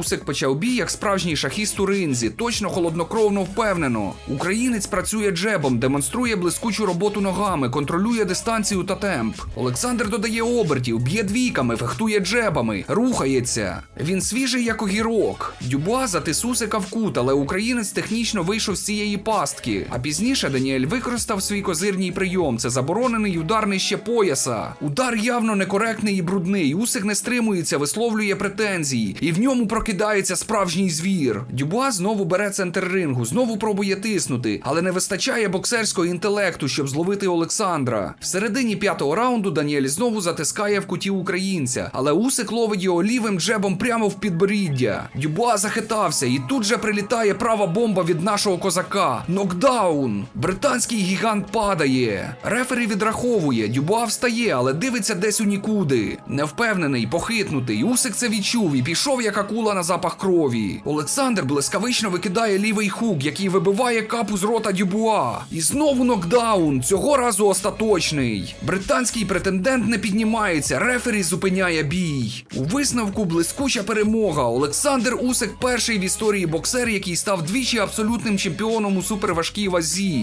Усик почав бій як справжній шахіст у ринзі, точно холоднокровно впевнено. Українець працює джебом, демонструє блискучу роботу ногами, контролює дистанцію та темп. Олександр додає обертів, б'є двійками, фехтує джебами, рухається. Він свіжий як огірок. Дюбуа затис Усика в кут, але українець технічно вийшов з цієї пастки. А пізніше Даніель використав свій козирній прийом. Це заборонений удар нижче пояса. Удар явно некоректний і брудний. Усик не стримується, висловлює претензії, і в ньому прокидається справжній звір. Дюбуа знову бере центр рингу, знову пробує тиснути, але не вистачає боксерського інтелекту, щоб зловити Олександра. В середині п'ятого раунду Даніель знову затискає в куті українця, але Усик ловить його лівим джебом прямо в підборіддя. Дюбуа захитався, і тут же прилітає права бомба від нашого козака. Нокдаун! Британський гігант падає. Рефері відраховує. Дюбуа встає, але дивиться десь у нікуди. Невпевнений, похитнутий. Усик це відчув і пішов як акула на запах крові. Олександр блискавично викидає лівий хук, який вибиває капу з рота Дюбуа. І знову нокдаун. Цього разу остаточний. Британський претендент не піднімається. Рефері зупиняє бій. У висновку блискуча перемога. Олександр Усик перший в історії боксер, який став двічі абсолютним чемпіоном у суперважкій вазі.